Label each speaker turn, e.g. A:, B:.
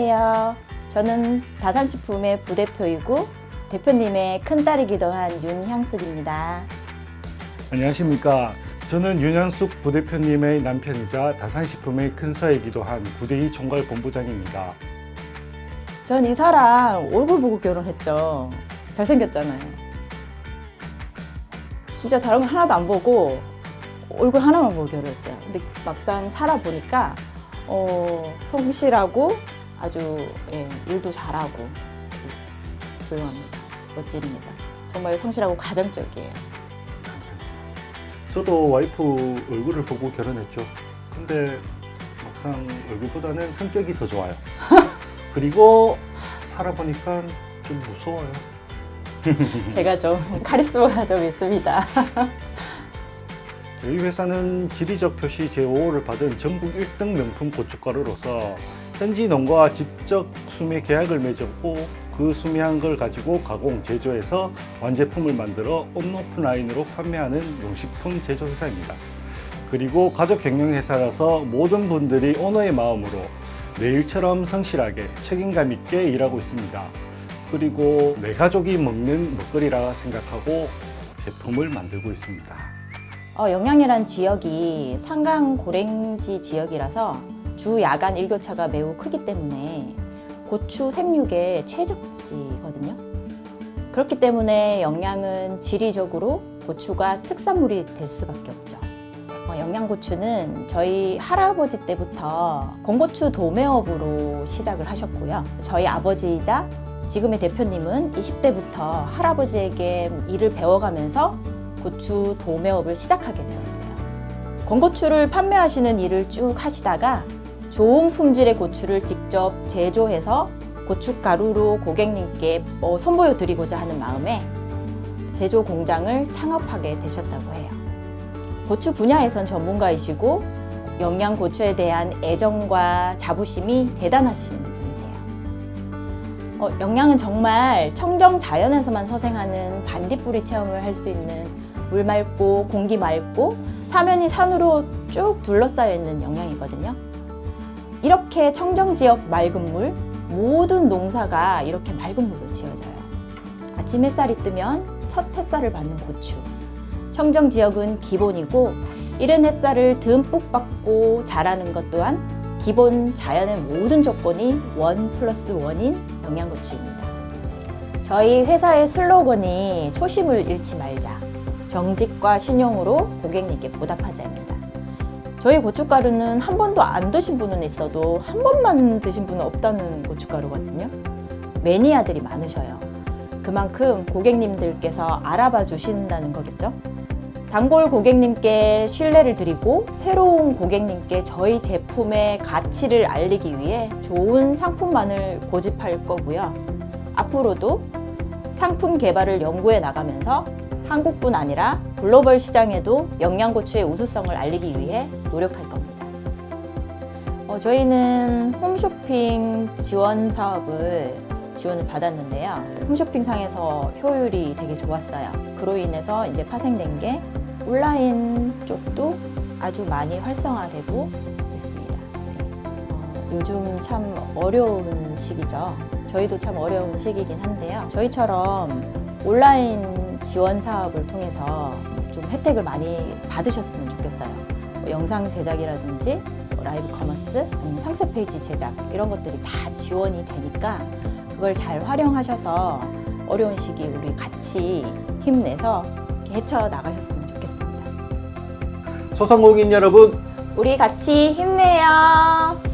A: 안녕하세요. 저는 다산식품의 부대표이고 대표님의 큰딸이기도 한 윤향숙입니다.
B: 안녕하십니까. 저는 윤현숙 부대표님의 남편이자 다산식품의 큰사이기도 한 부대희 총괄 본부장입니다.
A: 전 이 사람 얼굴 보고 결혼했죠. 잘생겼잖아요. 진짜 다른 거 하나도 안 보고 얼굴 하나만 보고 결혼했어요. 근데 막상 살아보니까 어, 성실하고 아주 예, 일도 잘하고 훌륭합니다. 멋집니다. 정말 성실하고 가정적이에요.
B: 저도 와이프 얼굴을 보고 결혼했죠. 근데 막상 얼굴보다는 성격이 더 좋아요. 그리고 살아보니까 좀 무서워요.
A: 제가 좀 카리스마가 좀 있습니다.
B: 저희 회사는 지리적 표시 제5호를 받은 전국 1등 명품 고춧가루로서 현지 농가와 직접 수매 계약을 맺었고 그 수매한 걸 가지고 가공, 제조해서 완제품을 만들어 온오프 라인으로 판매하는 용식품 제조 회사입니다. 그리고 가족 경영 회사라서 모든 분들이 오너의 마음으로 매일처럼 성실하게 책임감 있게 일하고 있습니다. 그리고 내 가족이 먹는 먹거리라 생각하고 제품을 만들고 있습니다.
A: 어, 영양이란 지역이 상강 고랭지 지역이라서 주 야간 일교차가 매우 크기 때문에 고추 생육의 최적지거든요. 그렇기 때문에 영양은 지리적으로 고추가 특산물이 될 수밖에 없죠. 어, 영양고추는 저희 할아버지 때부터 건고추 도매업으로 시작을 하셨고요. 저희 아버지이자 지금의 대표님은 20대부터 할아버지에게 일을 배워가면서 고추 도매업을 시작하게 되었어요. 건고추를 판매하시는 일을 쭉 하시다가 좋은 품질의 고추를 직접 제조해서 고춧가루로 고객님께 어, 선보여 드리고자 하는 마음에 제조 공장을 창업하게 되셨다고 해요. 고추 분야에선 전문가이시고 영양 고추에 대한 애정과 자부심이 대단하신 분이세요. 어, 영양은 정말 청정 자연에서만 서생하는 반딧불이 체험을 할 수 있는 물 맑고 공기 맑고 사면이 산으로 쭉 둘러싸여 있는 영양이거든요. 이렇게 청정 지역 맑은 물, 모든 농사가 이렇게 맑은 물로 지어져요. 아침 햇살이 뜨면 첫 햇살을 받는 고추. 청정 지역은 기본이고 이른 햇살을 듬뿍 받고 자라는 것 또한 기본 자연의 모든 조건이 원 플러스 원인 영양고추입니다. 저희 회사의 슬로건이 초심을 잃지 말자. 정직과 신용으로 고객님께 보답하자입니다. 저희 고춧가루는 한 번도 안 드신 분은 있어도 한 번만 드신 분은 없다는 고춧가루거든요. 매니아들이 많으셔요. 그만큼 고객님들께서 알아봐 주신다는 거겠죠. 단골 고객님께 신뢰를 드리고 새로운 고객님께 저희 제품의 가치를 알리기 위해 좋은 상품만을 고집할 거고요. 앞으로도 상품 개발을 연구해 나가면서 한국뿐 아니라 글로벌 시장에도 영양고추의 우수성을 알리기 위해 노력할 겁니다. 어, 저희는 홈쇼핑 지원 사업을 지원을 받았는데요. 홈쇼핑 상에서 효율이 되게 좋았어요. 그로 인해서 이제 파생된 게 온라인 쪽도 아주 많이 활성화되고 있습니다. 어, 요즘 참 어려운 시기죠. 저희도 참 어려운 시기이긴 한데요. 저희처럼 온라인 지원 사업을 통해서 좀 혜택을 많이 받으셨으면 좋겠어요. 뭐 영상 제작이라든지 뭐 라이브 커머스, 상세 페이지 제작 이런 것들이 다 지원이 되니까 그걸 잘 활용하셔서 어려운 시기 우리 같이 힘내서 헤쳐 나가셨으면 좋겠습니다.
B: 소상공인 여러분
A: 우리 같이 힘내요.